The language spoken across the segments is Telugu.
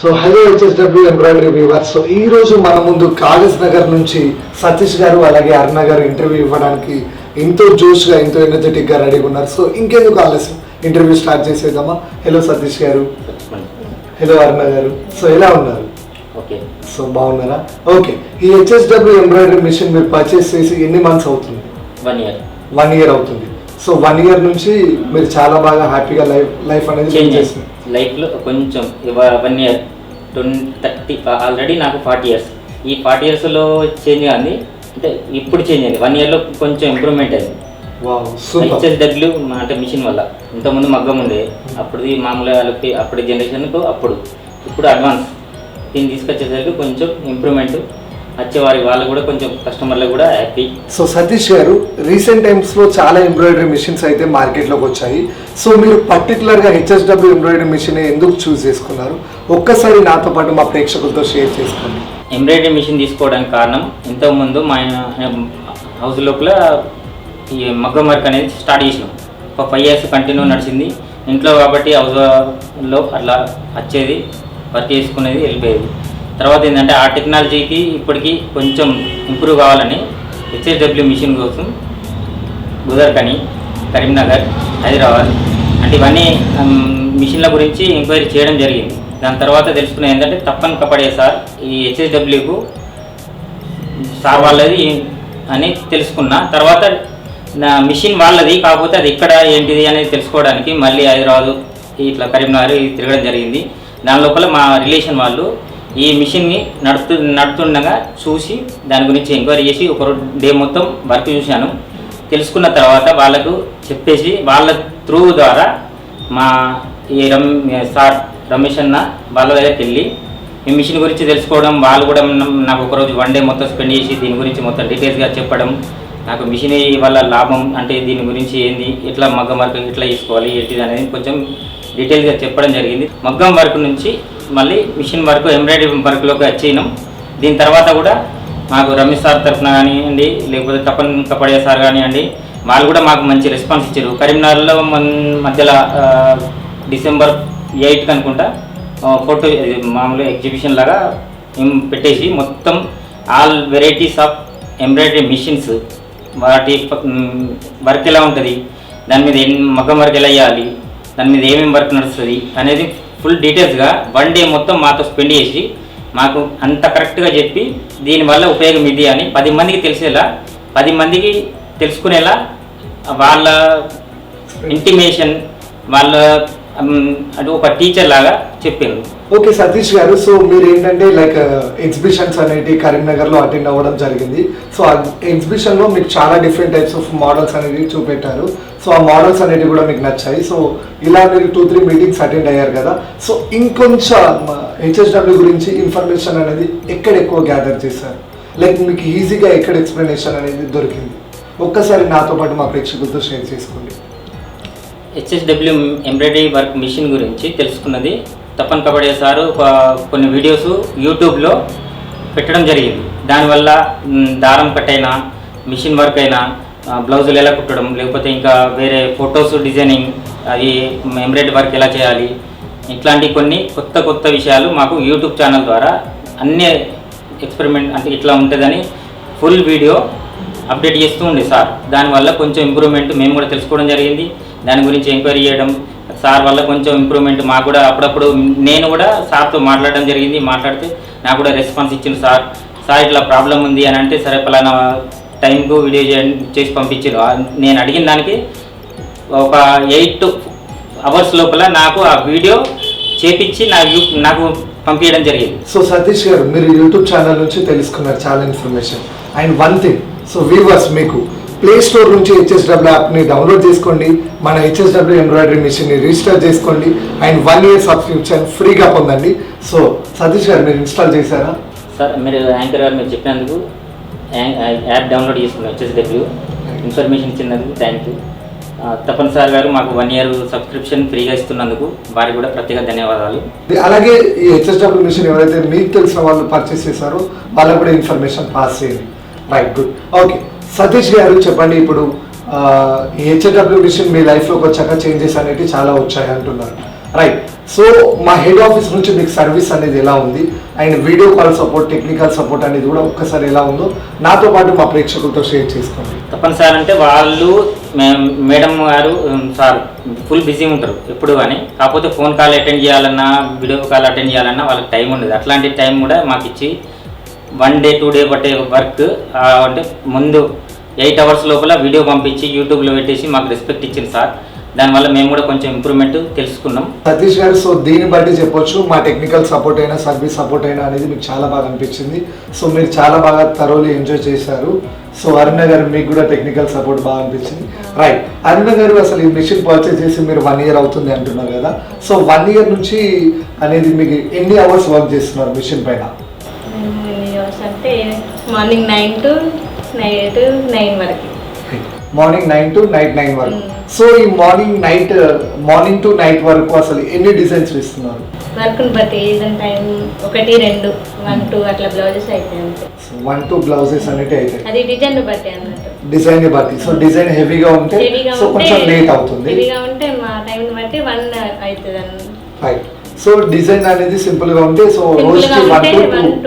So hello HSW embroidery weaver so ఈ రోజు మన ముందు కాగజ్ నగర్ నుంచి సతీష్ గారు అలాగే అరుణ గారు ఇంటర్వ్యూ ఇవ్వడానికి ఎంతో జోష్గా ఎంతో ఎనర్జెటిక్గా రెడీగా ఉన్నారు. సో ఇంకెందుకు ఆలస్యం? ఇంటర్వ్యూ స్టార్ట్ చేసేద్దామా? హలో సతీష్ గారు. హలో అరుణ గారు. సో ఎలా ఉన్నారు? ఓకే. సో బాగున్నారా? ఓకే. ఈ హెచ్ఎస్డబ్ల్యూ ఎంబ్రాయిడరీ మిషన్ మీరు పర్చేస్ చేసి ఎన్ని మంత్స్ అవుతుంది? One year. వన్ ఇయర్ అవుతుంది. సో వన్ ఇయర్ నుంచి మీరు చాలా బాగా హ్యాపీగా లైఫ్ లైఫ్ అనేది చేంజ్ చేస్తుంది లైఫ్లో కొంచెం one year twenty thirty already నాకు ఫార్టీ ఇయర్స్ ఈ ఫార్టీ ఇయర్స్లో చేంజ్ కాదు అంటే ఇప్పుడు చేంజ్ అయింది. వన్ ఇయర్లో కొంచెం ఇంప్రూవ్మెంట్ అయింది. హెచ్ఎస్డబ్ల్యూ అంటే మిషన్ వల్ల. ఇంతకుముందు మగ్గం ఉండే. అప్పుడుది మామూలుగా వాళ్ళకి అప్పటి జనరేషన్కు అప్పుడు. ఇప్పుడు అడ్వాన్స్ దీన్ని తీసుకొచ్చేసరికి కొంచెం ఇంప్రూవ్మెంట్ వచ్చేవారి వాళ్ళు కూడా కొంచెం కస్టమర్లకు కూడా హ్యాపీ సో సతీష్ గారు రీసెంట్ టైమ్స్లో చాలా ఎంబ్రాయిడరీ మిషన్స్ అయితే మార్కెట్లోకి వచ్చాయి. సో మీరు పర్టికులర్గా హెచ్ఎస్డబ్ల్యూ ఎంబ్రాయిడరీ మిషన్ ఎందుకు చూస్ చేసుకున్నారు? ఒక్కసారి నాతో పాటు మా ప్రేక్షకులతో షేర్ చేసుకోండి. ఎంబ్రాయిడరీ మిషన్ తీసుకోవడానికి కారణం ఇంతకుముందు మా హౌస్ లోపల ఈ మగ్గం వర్క్ అనేది స్టార్ట్ చేసినాం. ఒక ఫైవ్ ఇయర్స్ కంటిన్యూ నడిచింది. ఇంట్లో కాబట్టి హౌస్లో అట్లా వచ్చేది వర్క్ చేసుకునేది వెళ్ళిపోయేది. తర్వాత ఏంటంటే ఆ టెక్నాలజీకి ఇప్పటికీ కొంచెం ఇంప్రూవ్ కావాలని హెచ్ఎస్డబ్ల్యూ మిషన్ కోసం గుదర్కని కరీంనగర్ హైదరాబాద్ అంటే ఇవన్నీ మిషన్ల గురించి ఎంక్వైరీ చేయడం జరిగింది. దాని తర్వాత తెలుసుకున్నది ఏంటంటే తప్పని కపడే సార్ ఈ హెచ్ఎస్డబ్ల్యూకు సార్ వాళ్ళది అని తెలుసుకున్నా. తర్వాత నా మిషన్ వాళ్ళది కాకపోతే అది ఇక్కడ ఏంటిది అనేది తెలుసుకోవడానికి మళ్ళీ హైదరాబాద్ ఇట్లా కరీంనగర్ ఇది తిరగడం జరిగింది. దాని లోపల మా రిలేషన్ వాళ్ళు ఈ మిషన్ని నడుతు నడుతుండగా చూసి దాని గురించి ఎంక్వైరీ చేసి ఒక డే మొత్తం వర్క్ చూశాను. తెలుసుకున్న తర్వాత వాళ్ళకు చెప్పేసి వాళ్ళ త్రూ ద్వారా మా ఈ రమ్ సార్ రమేష్ అన్న వాళ్ళ దగ్గరికి వెళ్ళి ఈ మిషన్ గురించి తెలుసుకోవడం వాళ్ళు కూడా నాకు ఒకరోజు వన్ డే మొత్తం స్పెండ్ చేసి దీని గురించి మొత్తం డీటెయిల్స్గా చెప్పడం నాకు మిషన్ వల్ల లాభం అంటే దీని గురించి ఏంది ఎట్లా మగ్గం వర్క్ ఎట్లా తీసుకోవాలి ఏంటిది అనేది కొంచెం డీటెయిల్గా చెప్పడం జరిగింది. మగ్గం వర్క్ నుంచి మళ్ళీ మిషన్ వర్క్ ఎంబ్రాయిడరీ వర్క్లోకి వచ్చినాం. దీని తర్వాత కూడా మాకు రమేష్ సార్ తరఫున కానివ్వండి లేకపోతే తపన్ కపడే సార్ కానివ్వండి వాళ్ళు కూడా మాకు మంచి రెస్పాన్స్ ఇచ్చారు. కరీంనగర్లో మన మధ్యలో డిసెంబర్ ఎయిట్ అనుకుంటా ఫోటో మామూలు ఎగ్జిబిషన్ లాగా పెట్టేసి మొత్తం all varieties of embroidery machines వాటి వర్క్ ఎలా ఉంటుంది దాని మీద ఏం మగ్గం వర్క్ ఎలా చేయాలి దాని మీద ఏమేమి వర్క్ నడుస్తుంది అనేది ఫుల్ డీటెయిల్స్గా వన్ డే మొత్తం మాతో స్పెండ్ చేసి మాకు అంత కరెక్ట్గా చెప్పి దీనివల్ల ఉపయోగం ఇది అని పది మందికి తెలిసేలా పది మందికి తెలుసుకునేలా వాళ్ళ ఇంటిమేషన్ వాళ్ళ అంటే ఒక టీచర్ లాగా చెప్పారు. ఓకే సతీష్ గారు సో మీరు ఏంటంటే లైక్ ఎగ్జిబిషన్స్ uh, అనేవి కరీంనగర్లో అటెండ్ అవ్వడం జరిగింది. సో ఆ ఎగ్జిబిషన్లో మీకు చాలా డిఫరెంట్ టైప్స్ ఆఫ్ మోడల్స్ అనేవి చూపెట్టారు. సో ఆ మోడల్స్ అనేవి కూడా మీకు నచ్చాయి. సో ఇలా మీరు టూ త్రీ మీటింగ్స్ అటెండ్ అయ్యారు కదా. సో ఇంకొంచెం uh, హెచ్ఎస్డబ్ల్యూ గురించి ఇన్ఫర్మేషన్ అనేది ఎక్కడ ఎక్కువ గ్యాదర్ చేశారు? లైక్ మీకు ఈజీగా ఎక్కడ ఎక్స్ప్లెనేషన్ అనేది దొరికింది? ఒక్కసారి నాతో పాటు మా ప్రేక్షకులతో షేర్ చేసుకోండి. హెచ్ఎస్డబ్ల్యూ ఎంబ్రాయిడరీ వర్క్ మిషన్ గురించి తెలుసుకున్నది తప్పని కబడే సారు కొన్ని వీడియోస్ యూట్యూబ్లో పెట్టడం జరిగింది. దానివల్ల దారం కట్ అయినా మిషన్ వర్క్ అయినా బ్లౌజులు ఎలా కుట్టడం లేకపోతే ఇంకా వేరే ఫొటోస్ డిజైనింగ్ అది ఎంబ్రాయిడరీ వర్క్ ఎలా చేయాలి ఇట్లాంటి కొన్ని కొత్త కొత్త విషయాలు మాకు యూట్యూబ్ ఛానల్ ద్వారా అన్ని ఎక్స్పెరిమెంట్ అంటే ఇట్లా ఉంటుందని ఫుల్ వీడియో అప్డేట్ చేస్తూ ఉండే సార్. దానివల్ల కొంచెం ఇంప్రూవ్మెంట్ మేము కూడా తెలుసుకోవడం జరిగింది. దాని గురించి ఎంక్వైరీ చేయడం సార్ వల్ల కొంచెం ఇంప్రూవ్మెంట్ మాకు కూడా అప్పుడప్పుడు నేను కూడా సార్తో మాట్లాడడం జరిగింది మాట్లాడితే నాకు కూడా రెస్పాన్స్ ఇచ్చింది సార్. సార్ ఇట్లా ప్రాబ్లం ఉంది అని అంటే సరే పలానా టైంకు వీడియో చేసి పంపించారు నేను అడిగిన దానికి ఒక ఎయిట్ అవర్స్ లోపల నాకు ఆ వీడియో చేపించి నా నాకు పంపించడం జరిగింది. సో సతీష్ గారు మీరు యూట్యూబ్ ఛానల్ నుంచి తెలుసుకున్నారు చాలా information. And one thing so viewers మీకు ప్లే స్టోర్ నుంచి హెచ్ఎస్డబ్ల్యూ యాప్ని డౌన్లోడ్ చేసుకోండి. మన హెచ్ఎస్డబ్ల్యూ ఎంబ్రాయిడరీ మిషన్ని రిజిస్టర్ చేసుకోండి. అండ్ వన్ ఇయర్ సబ్స్క్రిప్షన్ ఫ్రీగా పొందండి. సో సతీష్ గారు మీరు ఇన్స్టాల్ చేశారా? సార్ మీరు యాంకర్ గారు మీరు చెప్పినందుకు యాప్ డౌన్లోడ్ చేసుకున్నాం హెచ్ఎస్డబ్ల్యూ ఇన్ఫర్మేషన్ ఇచ్చినందుకు థ్యాంక్ యూ తపన్ సార్ గారు మాకు వన్ ఇయర్ సబ్స్క్రిప్షన్ ఫ్రీగా ఇస్తున్నందుకు వారికి కూడా ప్రత్యేక ధన్యవాదాలు. అలాగే ఈ హెచ్ఎస్డబ్ల్యూ మిషన్ ఎవరైతే మీకు తెలిసిన వాళ్ళు పర్చేస్ చేశారో వాళ్ళకు కూడా ఇన్ఫర్మేషన్ పాస్ చేయండి. రైట్ గుడ్ ఓకే సతీష్ గారు చెప్పండి ఇప్పుడు హెచ్ఏడబ్ల్యూ ఈ మీ లైఫ్లోకి వచ్చాక చేంజెస్ అనేవి చాలా వచ్చాయి అంటున్నారు. రైట్ సో మా హెడ్ ఆఫీస్ నుంచి మీకు సర్వీస్ అనేది ఎలా ఉంది? And video call support technical support అనేది కూడా ఒక్కసారి ఎలా ఉందో నాతో పాటు మా ప్రేక్షకులతో షేర్ చేసుకోండి. తప్పనిసరి అంటే వాళ్ళు మే- మేడం గారు సార్ ఫుల్ బిజీ ఉంటారు ఎప్పుడు కానీ కాకపోతే ఫోన్ కాల్ అటెండ్ చేయాలన్నా వీడియో కాల్ అటెండ్ చేయాలన్నా వాళ్ళకి టైం ఉండదు. అట్లాంటి టైం కూడా మాకు ఇచ్చి వన్ డే టూ డే పట్టే వర్క్ అంటే ముందు ఎయిట్ అవర్స్ లోపల వీడియో పంపించి యూట్యూబ్లో పెట్టేసి మాకు రెస్పెక్ట్ ఇచ్చింది సార్. దానివల్ల మేము కూడా కొంచెం ఇంప్రూవ్మెంట్ తెలుసుకున్నాం. సతీష్ గారు సో దీన్ని బట్టి చెప్పొచ్చు మా టెక్నికల్ సపోర్ట్ అయినా సర్వీస్ సపోర్ట్ అయినా అనేది మీకు చాలా బాగా అనిపించింది. సో మీరు చాలా బాగా తరోలీ ఎంజాయ్ చేశారు. సో అరుణ గారు మీకు కూడా టెక్నికల్ సపోర్ట్ బాగా అనిపించింది. రైట్ అరుణ గారు అసలు ఈ మిషన్ పర్చేస్ చేసి మీరు వన్ ఇయర్ అవుతుంది అంటున్నారు కదా. సో వన్ ఇయర్ నుంచి అనేది మీకు ఎన్ని అవర్స్ వర్క్ చేస్తున్నారు మిషన్ పైన? అవర్స్ అంటే morning nine to night nine వరకు. Morning nine to night nine వరకు. సో ఈ morning night morning to night వరకు అసలు ఎన్ని డిజైన్స్ ఇస్తున్నారు వర్క్ని బట్టి ఏదైనా టైం ఒకటి రెండు వన్ టూ అట్లా బ్లౌజెస్ అయితే అంతే. వన్ టూ బ్లౌజెస్ అనేవి అయితే అది డిజైన్ బట్టి అన్నట్టు. డిజైన్ బట్టి. సో డిజైన్ హెవీగా ఉంటే సో కొంచెం లేట్ అవుతుంది. హెవీగా ఉంటే మా టైంని బట్టి వన్ అవుతుంది అన్న రైట్ సో డిజైన్ అనేది సింపుల్గా ఉంటే సో వన్ ఉంటే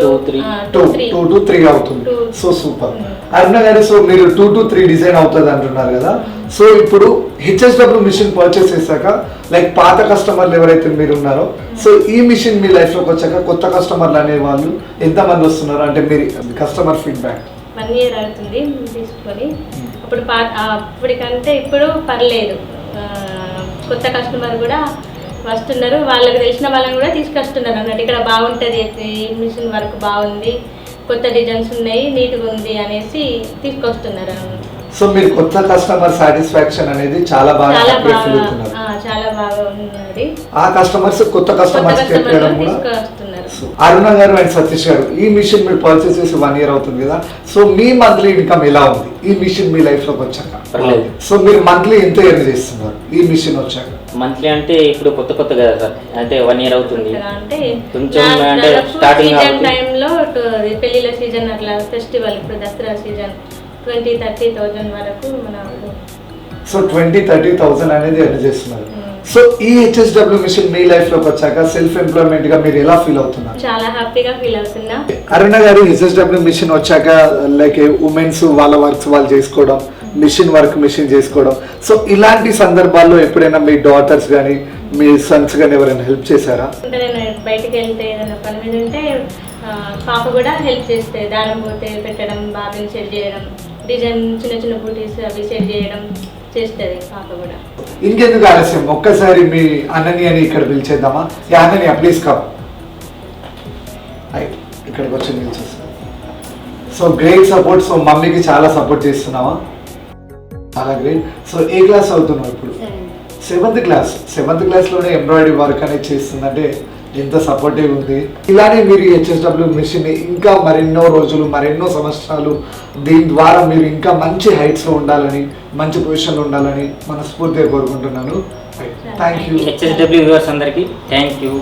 two two two. Two two three అవుతుంది. So super. అరుణ గారు సో మీరు టూ టు త్రీ డిజైన్ అవుతుంది అంటున్నారు కదా. సో ఇప్పుడు హెచ్ఎస్డబ్ల్యూ మిషన్ పర్చేస్ చేశాక లైక్ పాత కస్టమర్లు ఎవరైతే మీరు ఉన్నారో సో ఈ మిషన్ మీ లైఫ్లోకి వచ్చాక కొత్త కస్టమర్లు అనే వాళ్ళు ఎంతమంది వస్తున్నారు? అంటే మీరు కస్టమర్ ఫీడ్బ్యాక్ వన్ ఇయర్ అవుతుంది తీసుకొని. అప్పుడు పా అప్పటికంటే ఇప్పుడు పర్లేదు. కొత్త కస్టమర్ కూడా వస్తున్నారు. వాళ్ళకి తెలిసిన వాళ్ళని కూడా తీసుకొస్తున్నారు. అన్నట్టు ఇక్కడ బాగుంటుంది ఈ మిషన్ వర్క్ బాగుంది కొత్త డిజైన్స్ ఉన్నాయి నీట్గా ఉంది అనేసి తీసుకొస్తున్నారు. సో మీరు కొత్త కస్టమర్ సాటిస్ఫాక్షన్ అనేది చాలా బాగా చాలా బాగా ఫీల్ అవుతున్నారు ఆ, చాలా బాగా ఉన్నది. ఆ కస్టమర్స్ కొత్త కస్టమర్స్ చెప్పడం కస్టమర్ కూడా అరుణ గారు అండ్ సతీష్ గారు ఈ మిషన్ మీరు పర్చేస్ చేసి వన్ ఇయర్ అవుతుంది కదా. సో మీ మంత్లీ ఇన్కమ్ ఎలా ఉంది? ఈ మిషన్ మీ లైఫ్లోకి వచ్చాక. సో మీరు మంత్లీ ఎంత ఎర్న్ చేస్తున్నారు? ఈ మిషన్ వచ్చాక. మంత్లీ అంటే ఇప్పుడు కొత్త కొత్త కదా సార్ అంటే వన్ ఇయర్ అవుతుంది. అంటే కొంచెం అంటే కాబట్టి- టైంలో సీజన్ అట్లా ఫెస్టివల్ ఇప్పుడు Dasara season twenty thirty thousand వరకు మన సో ట్వంటీ థర్టీ థౌసండ్ అనేది ఎర్న్ చేస్తున్నారు. Hmm. సో ఈ హెచ్ఎస్డబ్ల్యూ మిషన్ మీ లైఫ్లోకి వచ్చాక సెల్ఫ్ ఎంప్లాయ్మెంట్గా మీరు ఎలా ఫీల్ అవుతున్నారు? చాలా హ్యాపీగా ఫీల్ అవుతున్నా. అరుణ గారు హెచ్ఎస్డబ్ల్యూ మిషన్ వచ్చాక లైక్ ఉమెన్స్ వాళ్ళ వర్క్స్ వాళ్ళు చేసుకోవడం మిషన్ వర్క్ మిషన్ చేసుకోవడం. సో ఇలాంటి సందర్భాల్లో ఎప్పుడైనా మీ డాటర్స్ కానీ మీ సన్స్ కానీ ఎవరైనా హెల్ప్ చేశారా? అంటే నేను బయటికి వెళ్తే ఏదైనా పని మీద ఉంటే పాప కూడా హెల్ప్ చేస్తే దానం పోతే పెట్టడం బాబుని సెట్ చేయడం డిజైన్ చిన్న చిన్న బూటీస్ అవి సెట్ చేయడం చేస్తుంది పాప కూడా. ఇంకెందుకు ఆలస్యం? ఒక్కసారి మీ అన్నని అని ఇక్కడ పిలిచేద్దామా? అన్నని ప్లీజ్ కమ్ ఇక్కడికి వచ్చి నిల్చేస్తాం. సో గ్రేట్ సపోర్ట్ సో మమ్మీకి చాలా సపోర్ట్ చేస్తున్నావా? చాలా గ్రేట్ సో ఏ క్లాస్ అవుతున్నావు ఇప్పుడు? సెవెంత్. క్లాస్. సెవెంత్ క్లాస్లోనే ఎంబ్రాయిడరీ వర్క్ అనేది చేస్తుందంటే ఎంత సపోర్టివ్ ఉంది. ఇలానే మీరు హెచ్ఎస్డబ్ల్యూ మిషన్ ఇంకా మరెన్నో రోజులు మరెన్నో సంవత్సరాలు దీని ద్వారా మీరు ఇంకా మంచి హైట్స్లో ఉండాలని మంచి పొజిషన్లో ఉండాలని మనస్ఫూర్తిగా కోరుకుంటున్నాను. థ్యాంక్ యూ హెచ్ఎస్డబ్ల్యూ వ్యూవర్స్ అందరికీ థ్యాంక్ యూ